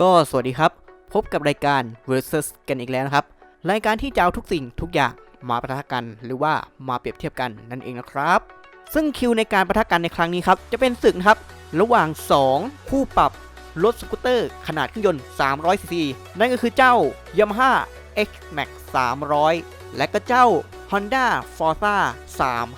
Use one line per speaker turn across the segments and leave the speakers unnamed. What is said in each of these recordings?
ก็สวัสดีครับ พบกับรายการ versus กันอีกแล้วนะครับ รายการที่จะเอาทุกสิ่งทุกอย่างมาประทะกันหรือว่ามาเปรียบเทียบกันนั่นเองนะครับ ซึ่งคิวในการประทะกันในครั้งนี้ครับ จะเป็นศึกนะครับ ระหว่าง 2 คู่ปรับรถสกูตเตอร์ ขนาดเครื่องยนต์ 300ซีซีนั่นก็คือเจ้า Yamaha X Max 300 และก็เจ้า Honda Forza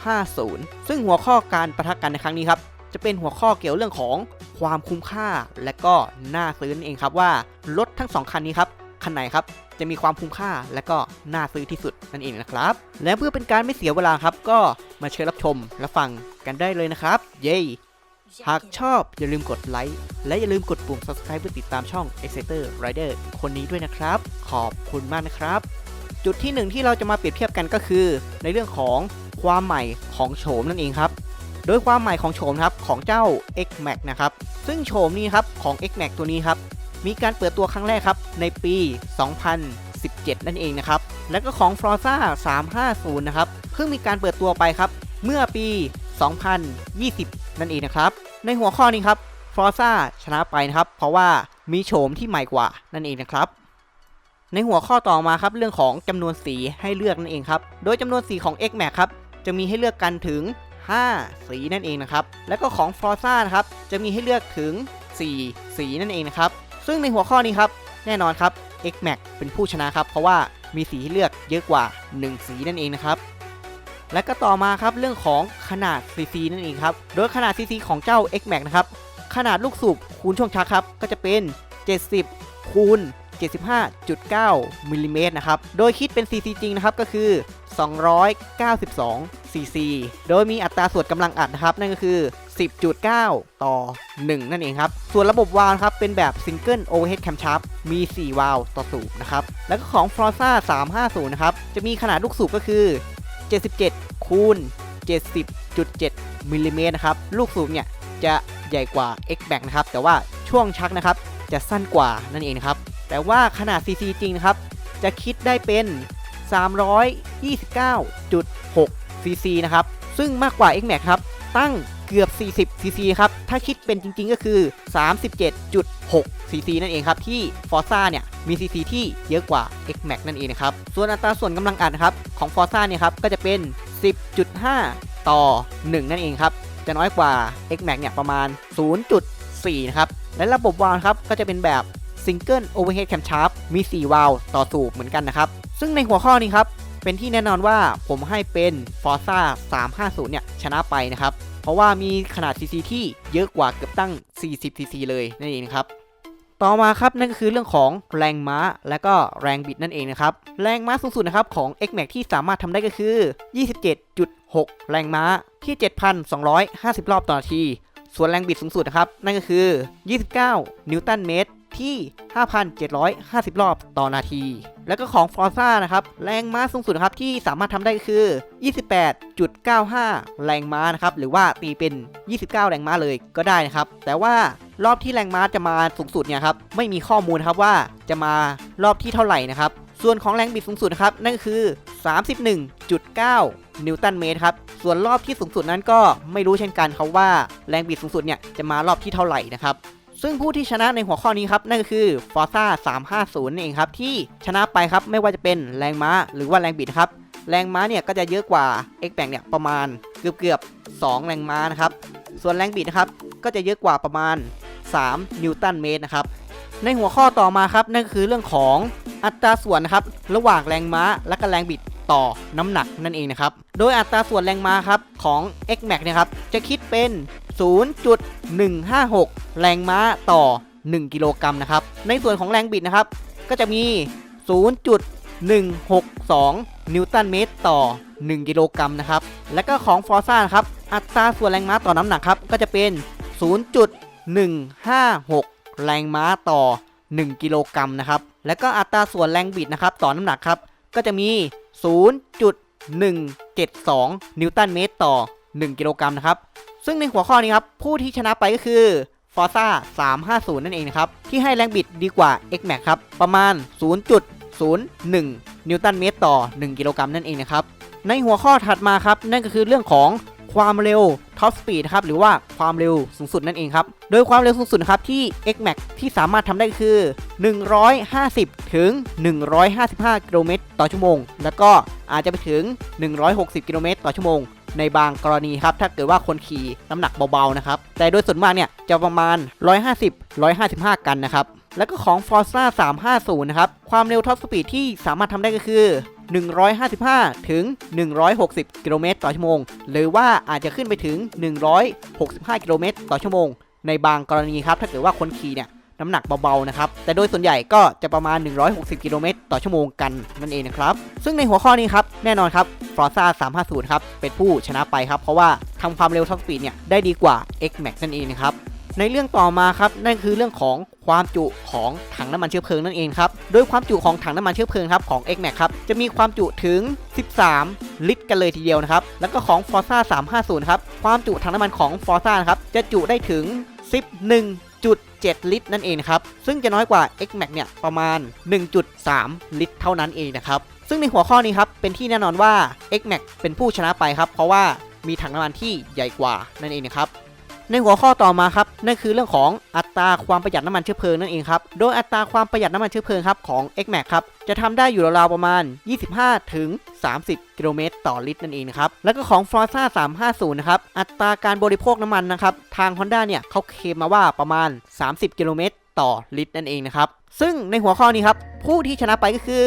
350 ซึ่งหัวข้อการประทะกันในครั้งนี้ครับ จะเป็นหัวข้อเกี่ยวเรื่องของ ความคุ้มค่าและก็น่าซื้อนั่นเองครับว่ารถทั้งสองคันนี้ครับคันไหนครับจะมีความคุ้มค่าและก็น่าซื้อที่สุดนั่นเองนะครับ และเพื่อเป็นการไม่เสียเวลาครับ ก็มาเชิญรับชมและฟังกันได้เลยนะครับ เย้หากชอบอย่าลืมกดไลค์และอย่าลืมกดปุ่ม subscribe เพื่อติดตามช่อง Exciter Rider คนนี้ด้วยนะครับ ขอบคุณมากนะครับ จุดที่หนึ่งที่เราจะมาเปรียบเทียบกันก็คือ ในเรื่องของความใหม่ของโฉมนั่นเองครับ โดยความใหม่ของโฉมครับของเจ้า X Max นะครับ ซึ่งโฉมนี้ครับของ X Max ตัวนี้ครับ มีการเปิดตัวครั้งแรกครับในปี 2017 นั่นเองนะครับ แล้วก็ของ Forza 350 นะครับ เพิ่งมีการเปิดตัวไปครับ เมื่อปี 2020 นั่นเองนะครับ ในหัวข้อนี้ครับ Forza ชนะไปนะครับ เพราะว่ามีโฉมที่ใหม่กว่านั่นเองนะครับในหัวข้อต่อมาครับเรื่องของจำนวนสีให้เลือกนั่นเองครับ โดยจำนวนสีของ X Max ครับจะมีให้เลือกกันถึง 5 สีนั่นเองนะครับ แล้วก็ของ Forza นะครับ จะมีให้เลือกถึง 4 สีนั่นเองนะครับ ซึ่งในหัวข้อนี้ครับ แน่นอนครับ X Max เป็นผู้ชนะครับ เพราะว่ามีสีให้เลือกเยอะกว่า 1 สีนั่นเองนะครับ และก็ต่อมาครับเรื่องของขนาด CC นั่นเองครับ โดยขนาด CC ของเจ้า X Max นะครับ ขนาดลูกสูบคูณช่วงชักครับ ก็จะเป็น 70คูณ75.9มิลลิเมตรนะครับ โดยคิดเป็น CC จริงนะครับก็คือ 292 cc โดยมีอัตราส่วนกำลังอัดนะครับ นั่นก็คือ 10.9 ต่อ 1 นั่นเองครับ ส่วนระบบวาล์วครับ เป็นแบบ Single Overhead Camshaft มี 4 วาล์วต่อสูบนะครับ แล้วก็ของ Forza 350 นะครับ จะมีขนาดลูกสูบก็คือ 77 คูณ 70.7 มิลลิเมตรนะครับ ลูกสูบเนี่ยจะใหญ่กว่า X Max นะครับ แต่ว่าช่วงชักนะครับ จะสั้นกว่านั่นเองนะครับ แต่ว่าขนาด CC จริงนะครับ จะคิดได้เป็น 329.6 cc นะครับ ซึ่งมากกว่า X Max ครับ ตั้งเกือบ 40 cc ครับ ถ้าคิดเป็นจริงๆก็คือ 37.6 cc นั่นเองครับ ที่ Forza เนี่ย มี cc ที่เยอะกว่า X Max นั่นเองนะครับ ส่วนอัตราส่วนกำลังอัดนะครับ ของ Forza เนี่ยครับ ก็จะเป็น 10.5 ต่อ 1 นั่นเองครับ จะน้อยกว่า X Max เนี่ย ประมาณ 0.4 นะครับ และระบบวาล์วครับ ก็จะเป็นแบบ Single Overhead Camshaft มี 4 วาล์วต่อสูบเหมือนกันนะครับ ซึ่งในหัวข้อนี้ครับ เป็นที่แน่นอนว่าผมให้เป็น Forza 350 เนี่ย ชนะไปนะครับ เพราะว่ามีขนาด CC ที่เยอะกว่าเกือบตั้ง 40 CC เลยนั่นเองครับ ต่อมาครับนั่นก็คือเรื่องของแรงม้า และก็แรงบิดนั่นเองนะครับ แรงม้าสูงสุดนะครับของ X Max ที่สามารถทำได้ก็คือ 27.6 แรงม้าที่ 7,250 รอบต่อนาที ส่วนแรงบิดสูงสุดนะครับนั่นก็คือ 29 นิวตันเมตร ที่ 5,750 รอบต่อนาที แล้วก็ของ Forza นะครับ แรงม้าสูงสุดครับที่สามารถทำได้ก็คือ 28.95 แรงม้านะครับ หรือว่าตีเป็น 29 แรงม้าเลยก็ได้นะครับ แต่ว่ารอบที่แรงม้าจะมาสูงสุดเนี่ยครับไม่มีข้อมูลครับว่าจะมารอบที่เท่าไหร่นะครับ ส่วนของแรงบิดสูงสุดครับนั่นคือ 31.9 นิวตันเมตรครับส่วนรอบที่สูงสุดนั้นก็ไม่รู้เช่นกันครับว่าแรงบิดสูงสุดเนี่ยจะมารอบที่เท่าไหร่นะครับ ซึ่งผู้ที่ชนะในหัวข้อนี้ครับนั่นก็คือ Forza 350นั่เองครับที่ชนะไปครับไม่ว่าจะเป็นแรงม้าหรือว่าแรงบิดครับแรงม้าเนี่ยก็จะเยอะกว่า X Max เนี่ยประมาณเกือบเกือบๆ2แรงม้านะครับส่วนแรงบิดนะครับก็จะเยอะกว่าประมาณ 3 นิวตันเมตรนะครับในหัวข้อต่อมาครับนั่นก็คือเรื่องของอัตราส่วนนะครับระหว่างแรงม้าและก็แรงบิดต่อน้ำหนักนั่นเองนะครับ โดยอัตราส่วนแรงม้าครับของ X Max เนะครับจะคิดเป็น 0.156 แรงม้าต่อ 1 กิโลกรัมนะครับ ในส่วนของแรงบิดนะครับ ก็จะมี 0.162 นิวตันเมตรต่อ 1 กิโลกรัมนะครับ และก็ของ Forza นะครับ อัตราส่วนแรงม้าต่อน้ำหนักครับ ก็จะเป็น 0.156 แรงม้าต่อ 1 กิโลกรัมนะครับ และก็อัตราส่วนแรงบิดนะครับต่อน้ำหนักครับ ก็จะมี 0.172 นิวตันเมตรต่อ 1 กิโลกรัมนะครับ ซึ่งในหัวข้อนี้ครับ ผู้ที่ชนะไปก็คือ Forza 350 นั่นเองนะครับ ที่ให้แรงบิดดีกว่า X Max ครับ ประมาณ 0.01 นิวตันเมตรต่อ 1 กิโลกรัมนั่นเองนะครับ ในหัวข้อถัดมาครับ นั่นก็คือเรื่องของความเร็วท็อปสปีดครับหรือว่าความเร็วสูงสุดนั่นเองครับ โดยความเร็วสูงสุดครับที่ X Max ที่สามารถทำได้คือ 150 ถึง 155 กิโลเมตรต่อชั่วโมง แล้วก็ อาจจะไปถึง 160 กิโลเมตรต่อชั่วโมง ในบางกรณีครับ ถ้าเกิดว่าคนขี่น้ำหนักเบาๆนะครับ แต่โดยส่วนมากเนี่ยจะประมาณ 150 155 กันนะครับ แล้วก็ของ Forza 350 นะครับ ความเร็วท็อปสปีดที่สามารถทำได้ก็คือ 155 ถึง 160 กิโลเมตรต่อชั่วโมง หรือว่าอาจจะขึ้นไปถึง 165 กิโลเมตรต่อชั่วโมง ในบางกรณีครับ ถ้าเกิดว่าคนขี่เนี่ย น้ำหนักเบาๆนะครับ แต่โดยส่วนใหญ่ก็จะประมาณ 160 กิโลเมตรต่อชั่วโมงกันนั่นเองนะครับ ซึ่งในหัวข้อนี้ครับ แน่นอนครับ Forza 350 ครับ เป็นผู้ชนะไปครับ เพราะว่าทำความเร็วท็อปสปีดเนี่ยได้ดีกว่า X Max นั่นเองนะครับในเรื่องต่อมาครับนั่นคือเรื่องของความจุของถังน้ำมันเชื้อเพลิงนั่นเองครับโดยความจุของถังน้ำมันเชื้อเพลิงครับของ X Max ครับจะมีความจุถึง 13 ลิตรกันเลยทีเดียวนะครับแล้วก็ของ Forza 350 ครับความจุถังน้ำมันของ Forza นะครับจะจุได้ถึง 7 ลิตรนั่นเองครับ ซึ่งจะน้อยกว่า X Max เนี่ยประมาณ 1.3 ลิตรเท่านั้นเองนะครับ ซึ่งในหัวข้อนี้ครับ เป็นที่แน่นอนว่า X Max เป็นผู้ชนะไปครับ เพราะว่ามีถังน้ำมันที่ใหญ่กว่านั่นเองนะครับ ในหัวข้อต่อมาครับนั่นคือเรื่องของอัตราความประหยัดน้ำมันเชื้อเพลิงนั่นเองครับโดยอัตราความประหยัดน้ำมันเชื้อเพลิงครับของ X Max ครับจะทำได้อยู่ราวๆประมาณ 25 ถึง 30 กิโลเมตรต่อลิตรนั่นเองนะครับแล้วก็ของ Forza 350 นะครับอัตราการบริโภคน้ำมันนะครับทาง Honda เนี่ยเขาเคลมมาว่าประมาณ 30 กิโลเมตรต่อลิตรนั่นเองนะครับซึ่งในหัวข้อนี้ครับผู้ที่ชนะไปก็คือ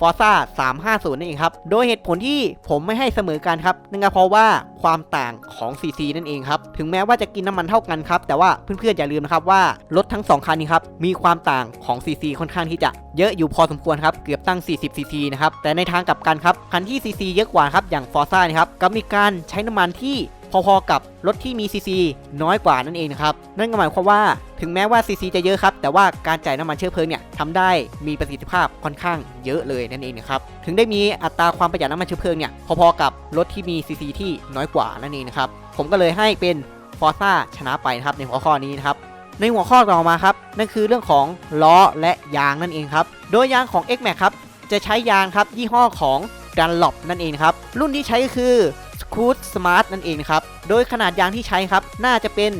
Forza 350 นั่นเองครับ โดยเหตุผลที่ผมไม่ให้เสมอกันครับนั่นก็เพราะว่าความต่างของ CC นั่นเองครับ ถึงแม้ว่าจะกินน้ำมันเท่ากันครับ แต่ว่าเพื่อนๆอย่าลืมนะครับว่ารถทั้ง 2 คันนี้ครับ มีความต่างของ CC ค่อนข้างที่จะเยอะอยู่พอสมควรครับ เกือบตั้ง 40 CC นะครับ แต่ในทางกลับกันครับ คันที่ CC เยอะกว่าครับ อย่าง Forza นะครับก็มีการใช้น้ำมันที่ พอๆกับรถที่มี CC น้อยกว่านั่นเองนะครับ นั่นก็หมายความว่าถึงแม้ว่า CC จะเยอะครับ แต่ว่าการจ่ายน้ำมันเชื้อเพลิงเนี่ยทำได้มีประสิทธิภาพค่อนข้างเยอะเลยนั่นเองนะครับ ถึงได้มีอัตราความประหยัดน้ำมันเชื้อเพลิงเนี่ยพอๆกับรถที่มี CC ที่น้อยกว่านั่นเองนะครับ ผมก็เลยให้เป็น Forza ชนะไปนะครับในหัวข้อนี้นะครับในหัวข้อต่อมาครับนั่นคือเรื่องของล้อและยางนั่นเองครับโดยยางของ X Max ครับจะใช้ยางครับยี่ห้อของ Dunlop นั่นเองครับรุ่นที่ใช้ก็คือ คูดสมาร์ทนั่นเองครับ โดยขนาดยางที่ใช้ครับ น่าจะเป็น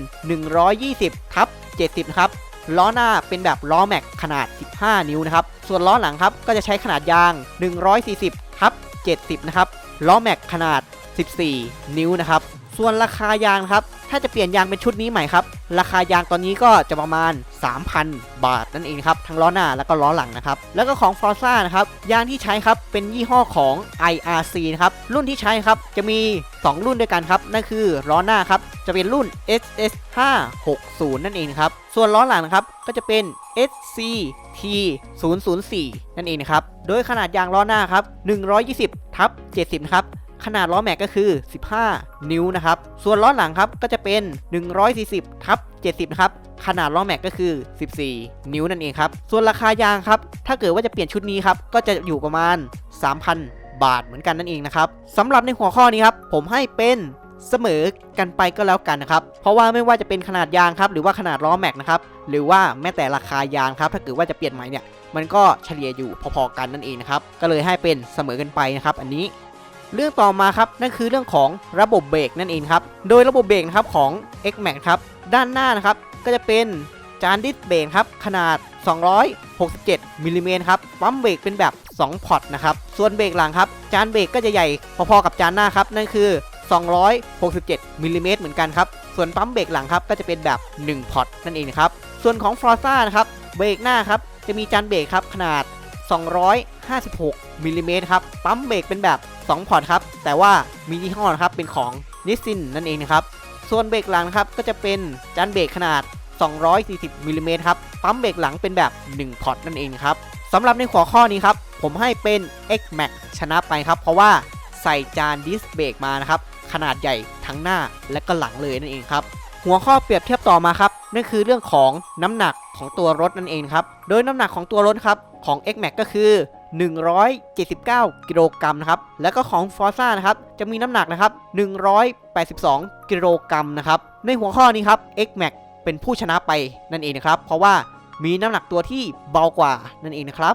120ทับ70 ครับ ล้อหน้าเป็นแบบล้อแม็กขนาด 15 นิ้วนะครับ ส่วนล้อหลังครับก็จะใช้ขนาดยาง 140ทับ70 นะครับ ล้อแม็กขนาด 14 นิ้วนะครับ ส่วนราคายางครับ ถ้าจะเปลี่ยนยางเป็นชุดนี้ใหม่ครับ ราคายางตอนนี้ก็จะประมาณ 3,000 บาทนั่นเองครับ ทั้งล้อหน้าแล้วก็ล้อหลังนะครับ แล้วก็ของ Forza นะครับ ยางที่ใช้ครับ เป็นยี่ห้อของ IRC นะครับ รุ่นที่ใช้ครับ จะมี 2 รุ่นด้วยกันครับ นั่นคือล้อหน้าครับ จะเป็นรุ่น SS 560 นั่นเองครับ ส่วนล้อหลังนะครับ ก็จะเป็น SCT 004นั่นเองนะครับ โดยขนาดยางล้อหน้าครับ 120ทับ70 นะครับ ขนาดล้อแม็กก็คือ 15 นิ้วนะครับ ส่วนล้อหลังครับก็จะเป็น 140ทับ70นะครับ ขนาดล้อแม็กก็คือ 14 นิ้วนั่นเองครับ ส่วนราคายางครับ ถ้าเกิดว่าจะเปลี่ยนชุดนี้ครับ ก็จะอยู่ประมาณ 3,000 บาทเหมือนกันนั่นเองนะครับสำหรับในหัวข้อนี้ครับ ผมให้เป็นเสมอกันไปก็แล้วกันนะครับ เพราะว่าไม่ว่าจะเป็นขนาดยางครับ หรือว่าขนาดล้อแม็กนะครับ หรือว่าแม้แต่ราคายางครับ ถ้าเกิดว่าจะเปลี่ยนใหม่เนี่ย มันก็เฉลี่ยอยู่พอๆกันนั่นเองนะครับ ก็เลยให้เป็นเสมอกันไปนะครับ อันนี้ เรื่องต่อมาครับนั่นคือเรื่องของระบบเบรกนั่นเองครับ โดยระบบเบรกนะครับของ X Max ครับด้านหน้านะครับก็จะเป็นจานดิสเบรกครับขนาด 267มิลลิเมตรครับปั๊มเบรกเป็นแบบ 2 พอร์ตนะครับส่วนเบรกหลังครับ จานเบรกก็จะใหญ่พอๆกับจานหน้าครับนั่นคือ 267มิลลิเมตรเหมือนกันครับส่วนปั๊มเบรกหลังครับก็จะเป็นแบบ 1 พอร์ตนั่นเองครับส่วนของ f o r z a นะครับเบรกหน้าครับจะมีจานเบรกครับขนาด 256มิลลิเมตรครับปั๊มเบรกเป็นแบบ 2 พอร์ตครับ แต่ว่ามียี่ห้อนะครับเป็นของนิสซินนั่นเองนะครับ ส่วนเบรกหลังครับก็จะเป็นจานเบรกขนาด 240มิลลิเมตรครับ ปั๊มเบรกหลังเป็นแบบ 1 พอร์ตนั่นเองครับสำหรับในหัวข้อนี้ครับ ผมให้เป็น X Max ชนะไปครับ เพราะว่าใส่จานดิสเบรกมานะครับ ขนาดใหญ่ทั้งหน้าและก็หลังเลยนั่นเองครับ หัวข้อเปรียบเทียบต่อมาครับนั่นคือเรื่องของน้ำหนักของตัวรถนั่นเองครับ โดยน้ำหนักของตัวรถครับของ X Max ก็คือ 179 กิโลกรัมนะครับ แล้วก็ของ Forza นะครับ จะมีน้ำหนักนะครับ 182 กิโลกรัมนะครับ ในหัวข้อนี้ครับ X Max เป็นผู้ชนะไปนั่นเองนะครับ เพราะว่ามีน้ำหนักตัวที่เบากว่านั่นเองนะครับ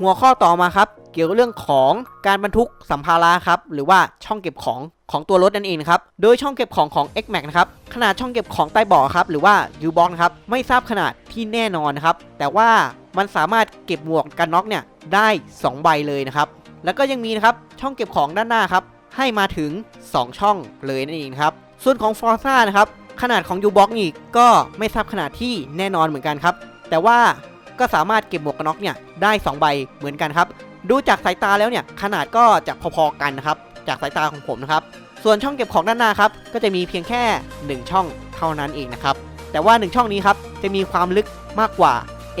หัวข้อต่อมาครับ เกี่ยวกับเรื่องของการบรรทุกสัมภาระครับ หรือว่าช่องเก็บของของตัวรถนั่นเองนะครับ โดยช่องเก็บของของ X Max นะครับ ขนาดช่องเก็บของใต้เบาะครับ หรือว่า U box นะครับ ไม่ทราบขนาดที่แน่นอนนะครับ แต่ว่า มันสามารถเก็บหมวกกันน็อกเนี่ยได้ 2 ใบเลยนะครับ แล้วก็ยังมีนะครับช่องเก็บของด้านหน้าครับให้มาถึง 2 ช่องเลยนั่นเองครับ ส่วนของ Forza นะครับขนาดของ U-Box นี่ก็ไม่ทราบขนาดที่แน่นอนเหมือนกันครับ แต่ว่าก็สามารถเก็บหมวกกันน็อกเนี่ยได้ 2 ใบเหมือนกันครับ ดูจากสายตาแล้วเนี่ยขนาดก็จะพอๆกันนะครับจากสายตาของผมนะครับ ส่วนช่องเก็บของด้านหน้าครับก็จะมีเพียงแค่ 1 ช่องเท่านั้นเองนะครับ แต่ว่า 1 ช่องนี้ครับจะมีความลึกมากกว่า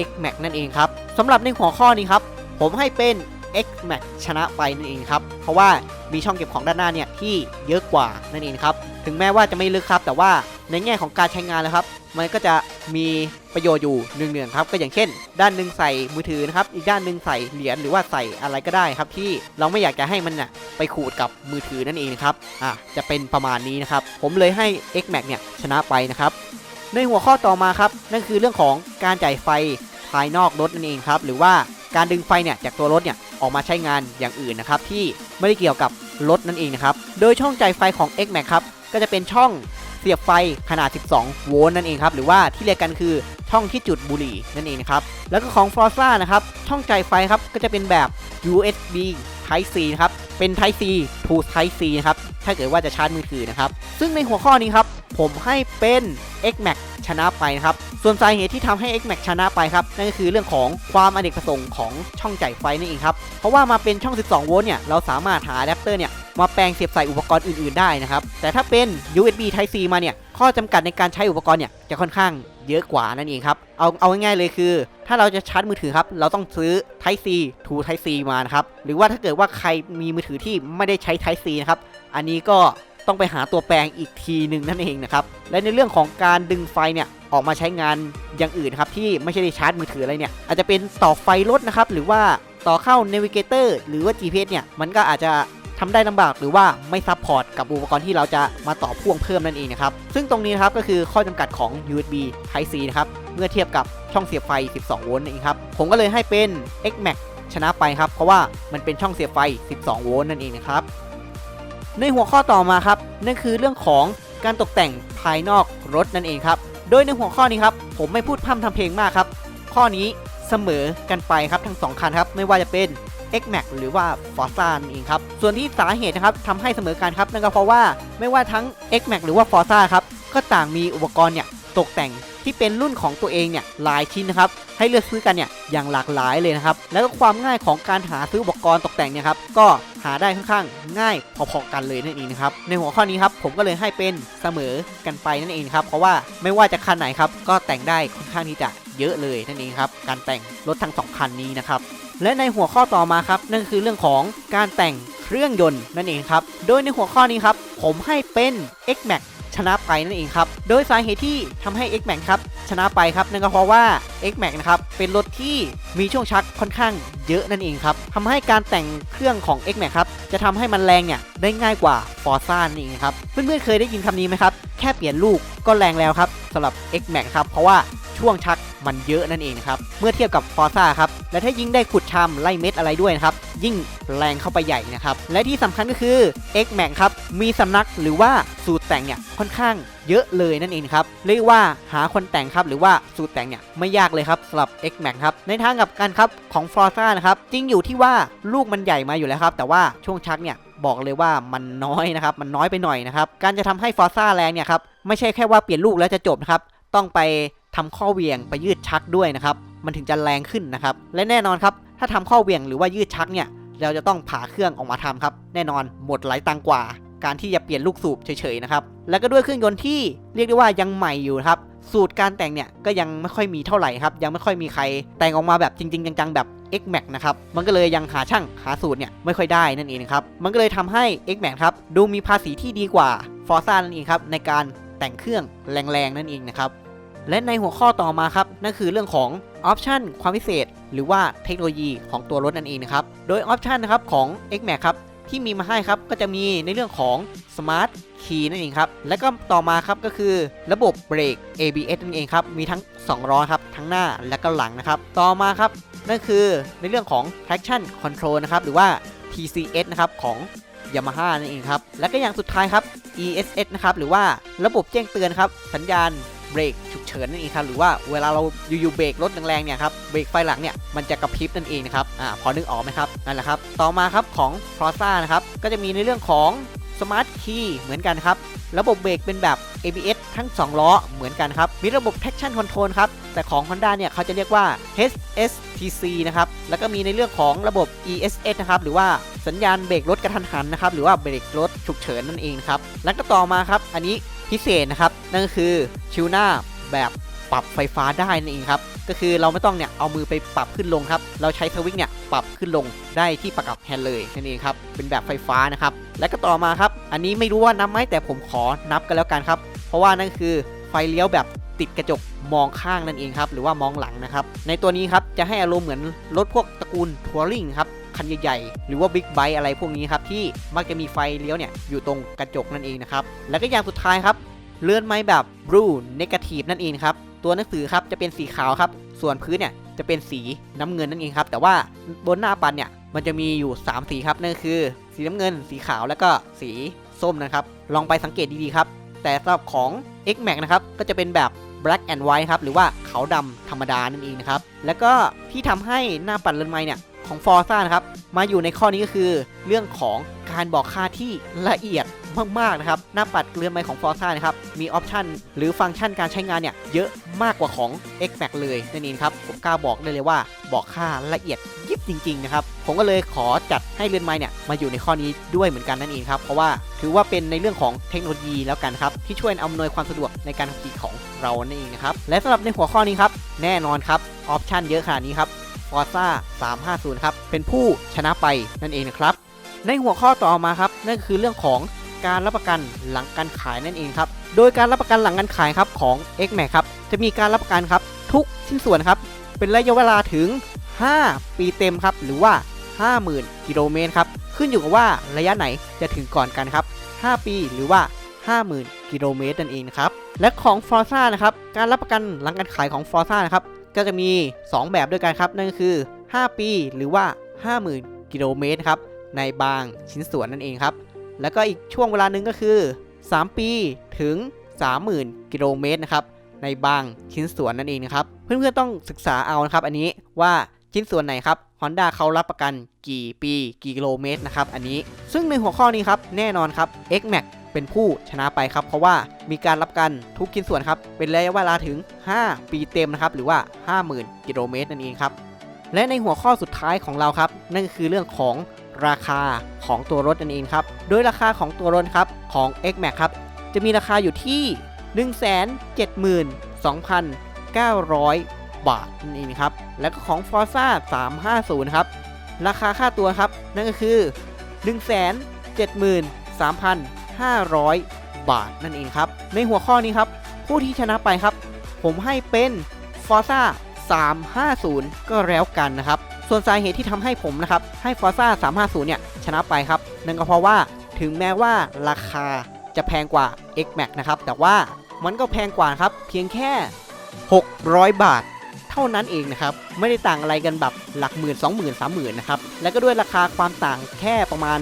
X Max นั่นเองครับสำหรับในหัวข้อนี้ครับ ผมให้เป็น X Max ชนะไปนั่นเองครับ เพราะว่ามีช่องเก็บของด้านหน้าเนี่ยที่เยอะกว่านั่นเองครับ ถึงแม้ว่าจะไม่ลึกครับ แต่ว่าในแง่ของการใช้งานแล้วครับ มันก็จะมีประโยชน์อยู่หนึ่งเนืองๆครับ ก็อย่างเช่น ด้านหนึ่งใส่มือถือนะครับ อีกด้านหนึ่งใส่เหรียญหรือว่าใส่อะไรก็ได้ครับ ที่เราไม่อยากจะให้มันน่ะไปขูดกับมือถือนั่นเองครับ อะจะเป็นประมาณนี้นะครับ ผมเลยให้ X Max เนี่ยชนะไปนะครับ ในหัวข้อต่อมาครับ นั่นคือเรื่องของการจ่ายไฟภายนอกรถนั่นเองครับ หรือว่าการดึงไฟเนี่ยจากตัวรถเนี่ยออกมาใช้งานอย่างอื่นนะครับ ที่ไม่ได้เกี่ยวกับรถนั่นเองนะครับ โดยช่องจ่ายไฟของ X Max ครับ ก็จะเป็นช่องเสียบไฟขนาด 12 โวลต์นั่นเองครับ หรือว่าที่เรียกกันคือช่องที่จุดบุหรี่นั่นเองนะครับ แล้วก็ของ Forza นะครับ ช่องจ่ายไฟครับ ก็จะเป็นแบบ USB Type C นะครับ เป็น Type C to Type C นะครับ ถ้าเกิดว่าจะชาร์จมือถือนะครับ ซึ่งในหัวข้อนี้ครับ ผมให้เป็น X Max ชนะไปนะครับ ส่วนสาเหตุที่ทำให้ X Max ชนะไปครับนั่นก็คือเรื่องของความอเนกประสงค์ของช่องจ่ายไฟนั่นเองครับเพราะว่ามาเป็นช่อง 12 โวลต์เนี่ยเราสามารถหาอะแดปเตอร์เนี่ยมาแปลงเสียบใส่อุปกรณ์อื่น ๆ ได้นะครับ แต่ถ้าเป็น USB Type C มาเนี่ย ข้อจำกัดในการใช้อุปกรณ์เนี่ยจะค่อนข้างเยอะกว่านั่นเองครับ เอาเอาง่ายๆเลยคือ ถ้าเราจะชาร์จมือถือครับ เราต้องซื้อ Type C to Type C มานะครับ หรือว่าถ้าเกิดว่าใครมีมือถือที่ไม่ได้ใช้ Type C นะครับ อันนี้ก็ ต้องไปหาตัวแปลงอีกทีหนึ่งนั่นเองนะครับและในเรื่องของการดึงไฟเนี่ยออกมาใช้งานอย่างอื่นครับที่ไม่ใช่ได้ชาร์จมือถืออะไรเนี่ยอาจจะเป็นต่อไฟรถนะครับหรือว่าต่อเข้า Navigator หรือว่า GPS เนี่ยมันก็อาจจะทำได้ลำบากหรือว่าไม่ซับพอร์ตกับอุปกรณ์ที่เราจะมาต่อพ่วงเพิ่มนั่นเองนะครับ ซึ่งตรงนี้นะครับก็คือข้อจำกัดของ USB Type C นะครับ เมื่อเทียบกับช่องเสียบไฟ 12 โวลต์นั่นเองครับ ผมก็เลยให้เป็น X Max ชนะไปครับ เพราะว่ามันเป็นช่องเสียบไฟ 12 โวลต์นั่นเองนะครับ ในหัวข้อต่อมาครับนั่นคือเรื่องของการตกแต่งภายนอกรถนั่นเองครับ โดยในหัวข้อนี้ครับผมไม่พูดพร่ำทำเพลงมากครับ ข้อนี้เสมอกันไปครับทั้งสองคันครับไม่ว่าจะเป็น X Max หรือว่า Forza นั่นเองครับ ส่วนที่สาเหตุนะครับทำให้เสมอกันครับนั่นก็เพราะว่าไม่ว่าทั้ง X Max หรือว่า Forza ครับก็ต่างมีอุปกรณ์เนี่ยตกแต่ง ที่เป็นรุ่นของตัวเองเนี่ยหลายชิ้นนะครับให้เลือกซื้อกันเนี่ยอย่างหลากหลายเลยนะครับแล้วก็ความง่ายของการหาซื้ออุปกรณ์ตกแต่งเนี่ยครับก็หาได้ค่อนข้างง่ายพอๆกันเลยนั่นเองนะครับในหัวข้อนี้ครับผมก็เลยให้เป็นเสมอกันไปนั่นเองครับเพราะว่าไม่ว่าจะคันไหนครับก็แต่งได้ค่อนข้างที่จะเยอะเลยนั่นเองครับการแต่งรถทั้งสองคันนี้นะครับและในหัวข้อต่อมาครับนั่นคือเรื่องของการแต่งเครื่องยนต์นั่นเองครับโดยในหัวข้อนี้ครับผมให้เป็น X Max ชนะไปนั่นเองครับ โดยสาเหตุที่ทำให้ X Max ครับชนะไปครับนั่นก็เพราะว่า X Max นะครับเป็นรถที่มีช่วงชักค่อนข้างเยอะนั่นเองครับทำให้การแต่งเครื่องของ X Max ครับจะทำให้มันแรงเนี่ยได้ง่ายกว่า Forza นั่นเองครับเพื่อนๆเคยได้ยินคำนี้ไหมครับแค่เปลี่ยนลูกก็แรงแล้วครับสำหรับ X Max ครับเพราะว่า ช่วงชักมันเยอะนั่นเองครับ เมื่อเทียบกับ Forza ครับ และถ้ายิ่งได้ขุดชำไล่เม็ดอะไรด้วยนะครับ ยิ่งแรงเข้าไปใหญ่นะครับ และที่สำคัญก็คือ X Max ครับ มีสำนักหรือว่าสูตรแต่งเนี่ยค่อนข้างเยอะเลยนั่นเองครับเรียกว่าหาคนแต่งครับหรือว่าสูตรแต่งเนี่ยไม่ยากเลยครับสำหรับ X Max ครับในทางกับกันครับของ Forza นะครับจริงอยู่ที่ว่าลูกมันใหญ่มาอยู่แล้วครับ แต่ว่าช่วงชักเนี่ยบอกเลยว่ามันน้อยนะครับ มันน้อยไปหน่อยนะครับ การจะทำให้ Forza แรงเนี่ยครับ ไม่ใช่แค่ว่าเปลี่ยนลูกแล้วจะจบนะครับ ต้องไป ทำข้อเวียงไปยืดชักด้วยนะครับ มันถึงจะแรงขึ้นนะครับ และแน่นอนครับ ถ้าทำข้อเวียงหรือว่ายืดชักเนี่ย เราจะต้องผ่าเครื่องออกมาทำครับ แน่นอนหมดหลายตังกว่า การที่จะเปลี่ยนลูกสูบเฉยๆนะครับ แล้วก็ด้วยเครื่องยนต์ที่เรียกได้ว่ายังใหม่อยู่ครับ สูตรการแต่งเนี่ยก็ยังไม่ค่อยมีเท่าไหร่ครับ ยังไม่ค่อยมีใครแต่งออกมาแบบจริง ๆ จังๆแบบ X Max นะครับ มันก็เลยยังหาช่างหาสูตรเนี่ยไม่ค่อยได้นั่นเองครับ มันก็เลยทำให้ X Max ครับดูมีภาษีที่ดีกว่า Forza นั่นเองครับในการแต่งเครื่องแรงๆนั่นเองนะครับ และในหัวข้อต่อมาครับนั่นคือเรื่องของออปชันความพิเศษ หรือว่าเทคโนโลยีของตัวรถนั่นเองนะครับโดยออปชันนะครับของ X Max ครับที่มีมาให้ครับก็จะมีในเรื่องของ Smart Key นั่นเองครับ แล้วก็ต่อมาครับก็คือระบบเบรก ABS นั่นเองครับ มีทั้ง2ล้อครับ ทั้งหน้าและก็หลังนะครับ ต่อมาครับ นั่นคือในเรื่องของ traction control นะครับ หรือว่า TCS นะครับ ของ Yamaha นั่นเองครับ และก็อย่างสุดท้ายครับ ESS นะครับ หรือว่าระบบแจ้งเตือนครับ สัญญาณ เบรกฉุกเฉินนั่นเองครับหรือว่าเวลาเราอยู่ๆเบรกรถแรงๆเนี่ยครับเบรกไฟหลังเนี่ยมันจะกระพริบนั่นเองนะครับอ่าพอนึกออกไหมครับนั่นแหละครับต่อมาครับของ f o r z a นะครับก็จะมีในเรื่องของ Smart Key เหมือนกันครับระบบเบรกเป็นแบบ ABS ทั้ง 2 ล้อเหมือนกันครับ มีระบบ traction control ครับ แต่ของ Honda เนี่ยเขาจะเรียกว่า HSTC นะครับ แล้วก็มีในเรื่องของระบบ ESS นะครับ หรือว่าสัญญาณเบรกรถกระทันหันนะครับ หรือว่าเบรกรถฉุกเฉินนั่นเองครับ แล้วก็ต่อมาครับ อันนี้ พิเศษนะครับ นั่นก็คือชิวหน้าแบบปรับไฟฟ้าได้นั่นเองครับ ก็คือเราไม่ต้องเนี่ยเอามือไปปรับขึ้นลงครับ เราใช้สวิตช์เนี่ยปรับขึ้นลงได้ที่ประกับแฮนด์เลยนั่นเองครับ เป็นแบบไฟฟ้านะครับ และก็ต่อมาครับ อันนี้ไม่รู้ว่านับไหมแต่ผมขอนับกันแล้วกันครับ เพราะว่านั่นคือไฟเลี้ยวแบบติดกระจกมองข้างนั่นเองครับ หรือว่ามองหลังนะครับ ในตัวนี้ครับจะให้อารมณ์เหมือนรถพวกตระกูลทัวริงครับ คันใหญ่ๆ หรือว่าบิ๊กไบค์อะไรพวกนี้ครับที่มักจะมีไฟเลี้ยวเนี่ยอยู่ตรงกระจกนั่นเองนะครับแล้วก็อย่างสุดท้ายครับเลื่อนไม้แบบ blue negative นั่นเองครับตัวหนังสือครับจะเป็นสีขาวครับส่วนพื้นเนี่ยจะเป็นสีน้ำเงินนั่นเองครับแต่ว่าบนหน้าปันเนี่ยมันจะมีอยู่ 3 สีครับนั่นคือ สีน้ำเงิน สีขาวแล้วก็สีส้มนะครับลองไปสังเกตดีๆครับแต่สำหรับของ X Max นะครับก็จะเป็นแบบ black and white ครับหรือว่าขาวดำธรรมดานั่นเองนะครับแล้วก็ที่ทำให้หน้าปัดเรือนไม้เนี่ย ของ Forza นะครับ มาอยู่ในข้อนี้ก็คือ เรื่องของการบอกค่าที่ละเอียดมากๆนะครับ หน้าปัดเรือนไม้ของ Forza นะครับ มีออปชันหรือฟังก์ชันการใช้งานเนี่ย เยอะมากกว่าของ X Max เลยนั่นเองครับ ผมกล้าบอกได้เลยว่าบอกค่าละเอียดยิบจริง ๆ นะครับ ผมก็เลยขอจัดให้เรือนไม้เนี่ย มาอยู่ในข้อนี้ด้วยเหมือนกันนั่นเองครับ เพราะว่าถือว่าเป็นในเรื่องของเทคโนโลยีแล้วกันครับ ที่ช่วยอำนวยความสะดวกในการขับขี่ของเรานั่นเองนะครับ และสำหรับในหัวข้อนี้ครับ แน่นอนครับ ออปชันเยอะขนาดนี้ครับ Forza 350 ครับ เป็นผู้ชนะไปนั่นเองนะครับ ในหัวข้อต่อมาครับ นั่นคือเรื่องของการรับประกันหลังการขายนั่นเองครับ โดยการรับประกันหลังการขายครับของ X Max ครับ จะมีการรับประกันครับทุกชิ้นส่วนครับ เป็นระยะเวลาถึง 5 ปีเต็มครับ หรือว่า 50,000 กิโลเมตรครับ ขึ้นอยู่กับว่าระยะไหนจะถึงก่อนกันครับ 5 ปีหรือว่า 50,000 กิโลเมตรนั่นเองครับ และของ Forza นะครับ การรับประกันหลังการขายของ Forza นะครับ ก็จะมี 2 แบบด้วยกันครับ นั่นก็คือ 5 ปีหรือว่า 50,000 กิโลเมตรครับ ในบางชิ้นส่วนนั่นเองครับ แล้วก็อีกช่วงเวลาหนึ่งก็คือ 3 ปีถึง 30,000 กิโลเมตรนะครับ ในบางชิ้นส่วนนั่นเองนะครับ เพื่อนๆต้องศึกษาเอานะครับ อันนี้ว่าชิ้นส่วนไหนครับ Honda เขารับประกันกี่ปีกี่กิโลเมตรนะครับ อันนี้ ซึ่งในหัวข้อนี้ครับ แน่นอนครับ X Max เป็นผู้ชนะไปครับ เพราะว่ามีการรับกันทุกชิ้นส่วนครับ เป็นระยะเวลาถึง 5 ปีเต็มนะครับ หรือว่า 50,000 กิโลเมตรนั่นเองครับ และในหัวข้อสุดท้ายของเราครับ นั่นก็คือเรื่องของราคาของตัวรถนั่นเองครับ โดยราคาของตัวรถครับของ X Max ครับ จะมีราคาอยู่ที่ 172,900 บาทนั่นเองครับ แล้วก็ของ Forza 350 ครับ ราคาค่าตัวครับ นั่นก็คือ 500 บาทนั่นเองครับ ในหัวข้อนี้ครับ ผู้ที่ชนะไปครับ ผมให้เป็น Forza 350 ก็แล้วกันนะครับ ส่วนสาเหตุที่ทำให้ผมนะครับ ให้ Forza 350 เนี่ย ชนะไปครับ นั่นก็เพราะว่าถึงแม้ว่าราคาจะแพงกว่า X Max นะครับ แต่ว่ามันก็แพงกว่าครับ เพียงแค่ 600 บาทเท่านั้นเองนะครับ ไม่ได้ต่างอะไรกันแบบหลักหมื่นสองหมื่นสามหมื่นนะครับ แล้วก็ด้วยราคาความต่างแค่ประมาณ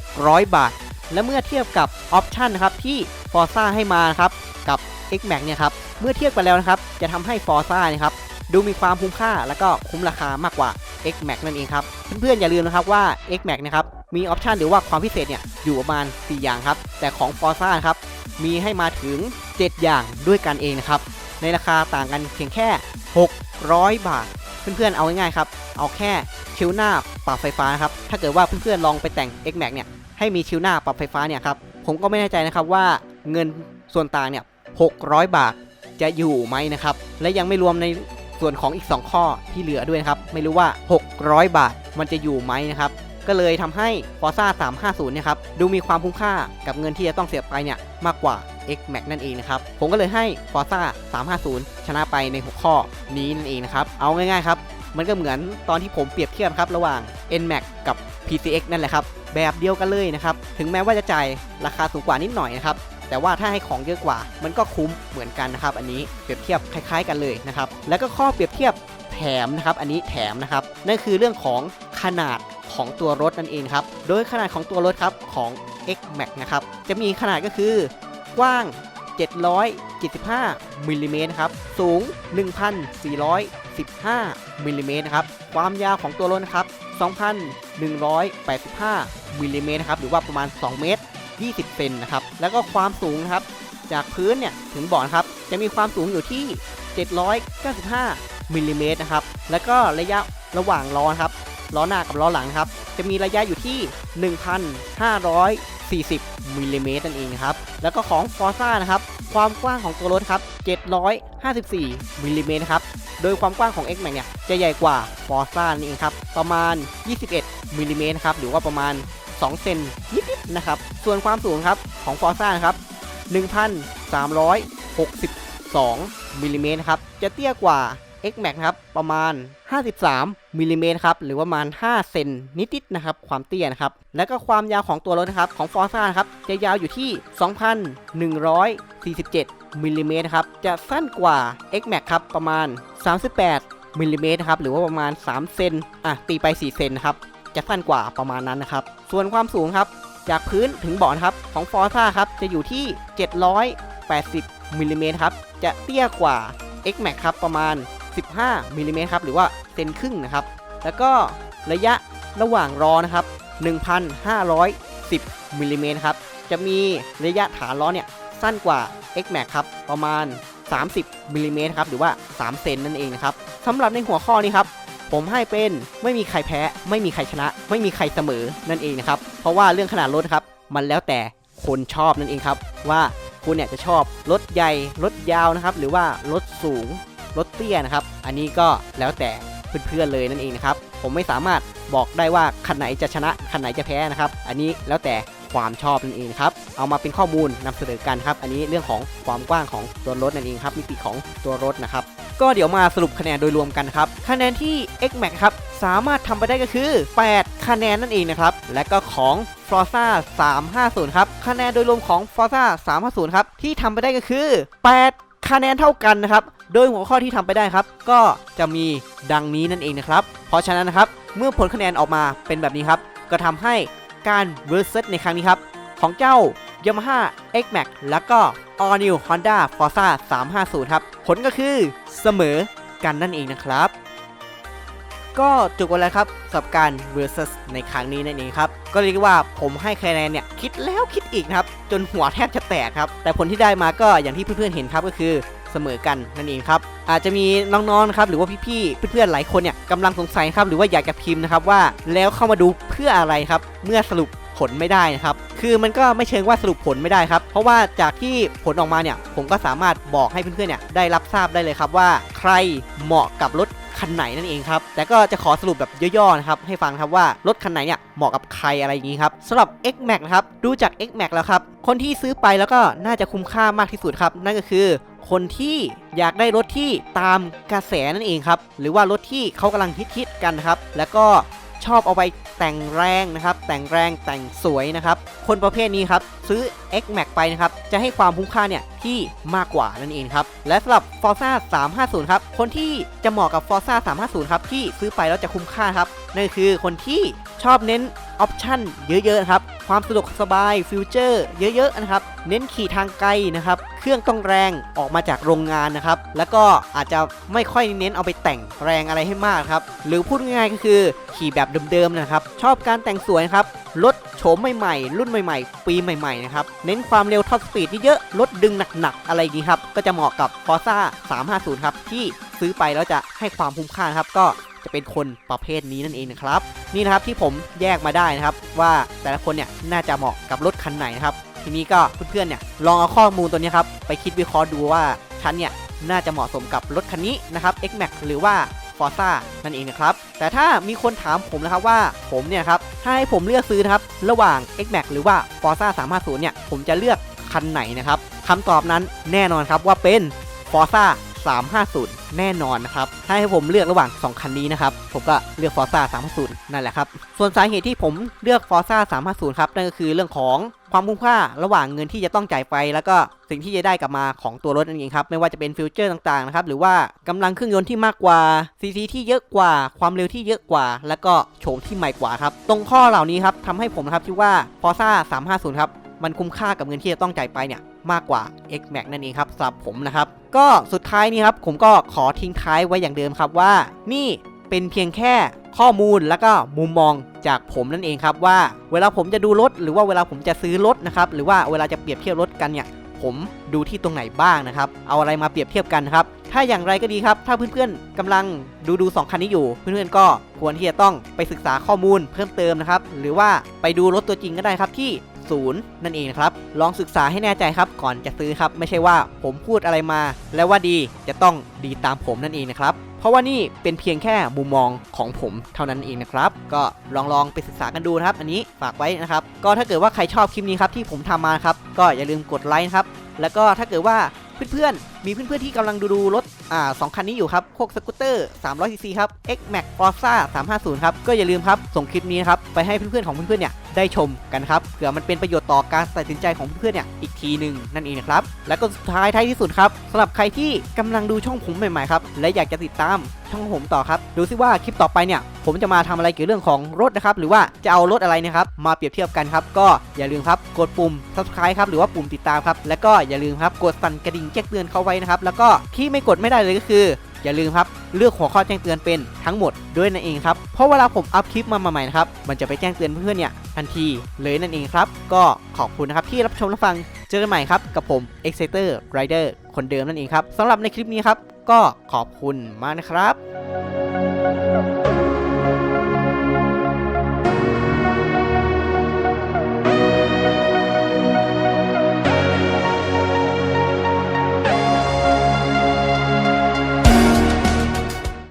600 บาท และเมื่อเทียบกับออปชันนะครับที่ Forza ให้มาครับกับ X Max เนี่ยครับเมื่อเทียบกันแล้วนะครับจะทำให้ Forza นะครับดูมีความคุ้มค่าแล้วก็คุ้มราคามากกว่า X Max นั่นเองครับเพื่อนๆอย่าลืมนะครับว่า X Max นะครับมีออปชันหรือว่าความพิเศษเนี่ยอยู่ประมาณ 4 อย่างครับ แต่ของ Forza นะครับมีให้มาถึง 7 อย่างด้วยกันเองนะครับในราคาต่างกันเพียงแค่ 600 บาท เพื่อนๆเอาง่ายๆครับเอาแค่ชิวหน้าปรับไฟฟ้าครับถ้าเกิดว่าเพื่อนๆลองไปแต่ง X Max เนี่ย ให้มีชิวหน้าปรับไฟฟ้าเนี่ยครับผมก็ไม่แน่ใจนะครับว่าเงินส่วนต่างเนี่ย600 บาทจะอยู่ไหมนะครับ และยังไม่รวมในส่วนของอีก 2 ข้อที่เหลือด้วยนะครับ ไม่รู้ว่า 600 บาทมันจะอยู่ไหมนะครับ ก็เลยทำให้ Forza 350เนี่ยครับ ดูมีความคุ้มค่ากับเงินที่จะต้องเสียไปเนี่ยมากกว่า X Max นั่นเองนะครับ ผมก็เลยให้ Forza 350 ชนะไปในหัวข้อนี้นั่นเองนะครับ เอาง่ายๆครับ มันก็เหมือนตอนที่ผมเปรียบเทียบครับระหว่าง NMAX กับ PCX นั่นแหละครับ แบบเดียวกันเลยนะครับ ถึงแม้ว่าจะจ่ายราคาสูงกว่านิดหน่อยนะครับ แต่ว่าถ้าให้ของเยอะกว่า มันก็คุ้มเหมือนกันนะครับ อันนี้เปรียบเทียบคล้าย ๆ กันเลยนะครับ แล้วก็ข้อเปรียบเทียบแถมนะครับ อันนี้แถมนะครับ นั่นคือเรื่องของขนาดของตัวรถนั่นเองครับ โดยขนาดของตัวรถครับของ X Max นะครับ จะมีขนาดก็คือกว้าง 775มิลลิเมตรครับ สูง 1,415มิลลิเมตรครับ ความยาวของตัวรถนะครับ 2,185มิลลิเมตรนะครับหรือว่าประมาณ 2 เมตร 20 เซนนะครับ แล้วก็ความสูงนะครับ จากพื้นเนี่ยถึงบ่อนะครับ จะมีความสูงอยู่ที่ 795มิลลิเมตรนะครับ แล้วก็ระยะระหว่างล้อครับ ล้อหน้ากับล้อหลังครับ จะมีระยะอยู่ที่ 1,540มิลลิเมตรนั่นเองครับ แล้วก็ของ Forza นะครับ ความกว้างของตัวรถครับ 754มิลลิเมตรครับ โดยความกว้างของ X Max เนี่ย จะใหญ่กว่า Forza นั่นเองครับ ประมาณ 21มิลลิเมตรครับ หรือว่าประมาณ 2 เซนนิดๆนะครับ ส่วนความสูงครับของ Forza นครับ 1,362มิลลิเมตรครับ จะเตี้ยกว่า X Max นะครับ ประมาณ 53มิลลิเมตรครับ หรือว่าประมาณ 5 เซนนิดๆนะครับ ความเตี้ยนะครับ แล้วก็ความยาวของตัวรถนะครับ ของ Forza นะครับ จะยาวอยู่ที่ 2,147มิลลิเมตรครับ จะสั้นกว่า X Max ครับ ประมาณ 38มิลลิเมตรครับ หรือว่าประมาณ 3 เซนอะ ตีไป 4 เซนครับ จะสั้นกว่าประมาณนั้นนะครับ ส่วนความสูงครับ จากพื้นถึงเบาะครับ ของ Forza ครับ จะอยู่ที่ 780มิลลิเมตรครับ จะเตี้ยกว่า X Max ครับ ประมาณ 15มิลลิเมตรครับหรือว่าเซนครึ่งนะครับ แล้วก็ระยะระหว่างรอนะครับ 1,510มิลลิเมตรครับจะมีระยะฐานล้อเนี่ยสั้นกว่า X Max ครับประมาณ 30มิลลิเมตรครับหรือว่า 3 เซนนั่นเองนะครับสำหรับในหัวข้อนี้ครับผมให้เป็นไม่มีใครแพ้ ไม่มีใครชนะ ไม่มีใครเสมอนั่นเองนะครับ เพราะว่าเรื่องขนาดรถครับ มันแล้วแต่คนชอบนั่นเองครับ ว่าคุณเนี่ยจะชอบรถใหญ่รถยาวนะครับ หรือว่ารถสูง รถเตี้ยนะครับ อันนี้ก็แล้วแต่เพื่อนๆเลยนั่นเองนะครับ ผมไม่สามารถบอกได้ว่าคันไหนจะชนะคันไหนจะแพ้นะครับ อันนี้แล้วแต่ความชอบนั่นเองครับ เอามาเป็นข้อมูลนำเสนอกันครับ อันนี้เรื่องของความกว้างของตัวรถนั่นเองครับ มิติของตัวรถนะครับ ก็เดี๋ยวมาสรุปคะแนนโดยรวมกันครับ คะแนนที่ X Max ครับ สามารถทำไปได้ก็คือ 8 คะแนนนั่นเองนะครับ และก็ของ Forza 350 ครับ คะแนนโดยรวมของ Forza 350 ครับ ที่ทำไปได้ก็คือ 8 คะแนนเท่ากันนะครับ โดยหัวข้อที่ทำไปได้ครับ ก็จะมีดังนี้นั่นเองนะครับ เพราะฉะนั้นนะครับ เมื่อผลคะแนนออกมาเป็นแบบนี้ครับ ก็ทำให้การ versus ในครั้งนี้ครับ ของเจ้า Yamaha X Max แล้วก็ All New Honda Forza 350 ครับ ผลก็คือเสมอกันนั่นเองนะครับ ก็จบกันแล้วครับสำหรับการ versus ในครั้งนี้นั่นเองครับ ก็เรียกว่าผมให้คะแนนเนี่ย คิดแล้วคิดอีกนะครับ จนหัวแทบจะแตกครับ แต่ผลที่ได้มาก็อย่างที่เพื่อนๆเห็นครับก็คือ เสมอกันนั่นเองครับอาจจะมีน้องๆนะครับหรือว่าพี่ๆเพื่อนๆหลายคนเนี่ยกำลังสงสัยครับหรือว่าอยากจะพิมพ์นะครับว่าแล้วเข้ามาดูเพื่ออะไรครับ เมื่อสรุป ผลไม่ได้นะครับ คือมันก็ไม่เชิงว่าสรุปผลไม่ได้ครับ เพราะว่าจากที่ผลออกมาเนี่ย ผมก็สามารถบอกให้เพื่อนๆเนี่ยได้รับทราบได้เลยครับว่าใครเหมาะกับรถคันไหนนั่นเองครับ แต่ก็จะขอสรุปแบบย่อๆนะครับ ให้ฟังครับว่ารถคันไหนเนี่ยเหมาะกับใครอะไรอย่างนี้ครับสำหรับ X Max นะครับ ดูจาก X Max แล้วครับ คนที่ซื้อไปแล้วก็น่าจะคุ้มค่ามากที่สุดครับ นั่นก็คือคนที่อยากได้รถที่ตามกระแสนั่นเองครับ หรือว่ารถที่เขากำลังฮิตๆกันครับ แล้วก็ ชอบเอาไปแต่งแรงนะครับ แต่งแรงแต่งสวยนะครับ คนประเภทนี้ครับซื้อ X Max ไปนะครับ จะให้ความคุ้มค่าเนี่ยที่มากกว่านั่นเองครับ และสำหรับ Forza 350 ครับ คนที่จะเหมาะกับ Forza 350 ครับ ที่ซื้อไปแล้วจะคุ้มค่าครับ นั่นคือคนที่ชอบเน้น ออปชันเยอะๆนะครับ ความสะดวกสบายฟิวเจอร์เยอะๆนะครับ เน้นขี่ทางไกลนะครับ เครื่องต้องแรงออกมาจากโรงงานนะครับ แล้วก็อาจจะไม่ค่อยเน้นเอาไปแต่งแรงอะไรให้มากครับ หรือพูดง่ายๆก็คือขี่แบบเดิมๆนะครับ ชอบการแต่งสวยครับรถโฉมใหม่ๆ รุ่นใหม่ๆ ปีใหม่ๆ นะครับ เน้นความเร็วท็อปสปีดเยอะๆ รถดึงหนักๆ อะไรอย่างนี้ครับ ก็จะเหมาะกับ Forza 350 ครับ ที่ซื้อไปแล้วจะให้ความคุ้มค่าครับ ก็ จะเป็นคนประเภทนี้นั่นเองนะครับนี่นะครับที่ผมแยกมาได้นะครับ ว่าแต่ละคนเนี่ยน่าจะเหมาะกับรถคันไหนนะครับทีนี้ก็เพื่อนๆเนี่ยลองเอาข้อมูลตัวนี้ครับไปคิดวิเคราะห์ดูว่าฉันเนี่ยน่าจะเหมาะสมกับรถคันนี้นะครับ X Max หรือว่า Forza นั่นเองนะครับ แต่ถ้ามีคนถามผมนะครับว่าผมเนี่ยครับถ้าให้ผมเลือกซื้อนะครับระหว่าง X Max หรือว่า Forza 350เนี่ยผมจะเลือกคันไหนนะครับคำตอบนั้นแน่นอนครับว่าเป็น Forza 350 แน่นอนนะครับ ถ้าให้ผมเลือกระหว่าง 2 คันนี้นะครับ ผมก็เลือก Forza 350 นั่นแหละครับ ส่วนสาเหตุที่ผมเลือก Forza 350 ครับ นั่นก็คือเรื่องของความคุ้มค่าระหว่างเงินที่จะต้องจ่ายไป แล้วก็สิ่งที่จะได้กลับมาของตัวรถนั่นเองครับ ไม่ว่าจะเป็นฟิวเจอร์ต่างๆนะครับ หรือว่ากำลังเครื่องยนต์ที่มากกว่า CC ที่เยอะกว่า ความเร็วที่เยอะกว่า แล้วก็โฉมที่ใหม่กว่าครับ ตรงข้อเหล่านี้ครับทำให้ผมครับคิดว่า Forza 350 ครับ มันคุ้มค่ากับเงินที่จะต้องจ่ายไปเนี่ยมากกว่า X Max นั่นเองครับสำหรับผมนะครับ ก็สุดท้ายนี้ครับผมก็ขอทิ้งท้ายไว้อย่างเดิมครับว่า นี่เป็นเพียงแค่ข้อมูลแล้วก็มุมมองจากผมนั่นเองครับว่า เวลาผมจะดูรถหรือว่าเวลาผมจะซื้อรถนะครับหรือว่าเวลาจะเปรียบเทียบรถกันเนี่ยผมดูที่ตรงไหนบ้างนะครับ เอาอะไรมาเปรียบเทียบกันครับ ถ้าอย่างไรก็ดีครับ ถ้าเพื่อนๆกำลังดูดู2คันนี้อยู่ เพื่อนๆก็ควรที่จะต้องไปศึกษาข้อมูลเพิ่มเติมนะครับ หรือว่าไปดูรถตัวจริงก็ได้ครับที่ 0 นั่นเองครับ ลองศึกษาให้แน่ใจครับก่อนจะซื้อครับ ไม่ใช่ว่าผมพูดอะไรมา แล้วว่าดีจะต้องดีตามผมนั่นเองนะครับเพราะว่านี่เป็นเพียงแค่มุมมองของผมเท่านั้นเองนะครับ ก็ลองลองไปศึกษากันดูนะครับ อันนี้ฝากไว้นะครับ ก็ถ้าเกิดว่าใครชอบคลิปนี้ครับที่ผมทำมาครับ ก็อย่าลืมกดไลค์ครับ แล้วก็ถ้าเกิดว่าเพื่อนๆ มีเพื่อนๆที่กำลังดูดูรถอ่าสองคันนี้อยู่ครับพวกสกูตเตอร์ 300cc ครับ X Max Forza 350 ครับ ก็อย่าลืมครับ ส่งคลิปนี้นะครับ ไปให้เพื่อนๆของเพื่อนๆเนี่ยได้ชมกันครับเผื่อมันเป็นประโยชน์ต่อการตัดสินใจของเพื่อนๆเนี่ยอีกทีหนึ่งนั่นเองนะครับ แล้วก็สุดท้ายท้ายที่สุดครับสำหรับใครที่กำลังดูช่องผมใหม่ๆครับและอยากจะติดตามช่องผมต่อครับดูซิว่าคลิปต่อไปเนี่ยผมจะมาทำอะไรเกี่ยวเรื่องของรถนะครับ หรือว่าจะเอารถอะไรนะครับ มาเปรียบเทียบกันครับ ก็อย่าลืมครับกดปุ่ม subscribe ครับหรือว่าปุ่มติดตามครับ แล้วก็อย่าลืมครับกดสั่นกระดิ่งแจ้งเตือนเข้าไว้นะครับ แล้วก็ที่ไม่กดไม่ได้เลยก็คือ อย่าลืมครับ เลือกหัวข้อแจ้งเตือนเป็นทั้งหมดด้วยนั่นเองครับ เพราะเวลาผมอัพคลิปมาใหม่ๆนะครับ มันจะไปแจ้งเตือนเพื่อนๆเนี่ยทันทีเลยนั่นเองครับ ก็ขอบคุณนะครับที่รับชมรับฟัง เจอกันใหม่ครับกับผม Exciter Rider คนเดิมนั่นเองครับสำหรับในคลิปนี้ครับ ก็ขอบคุณมากนะครับ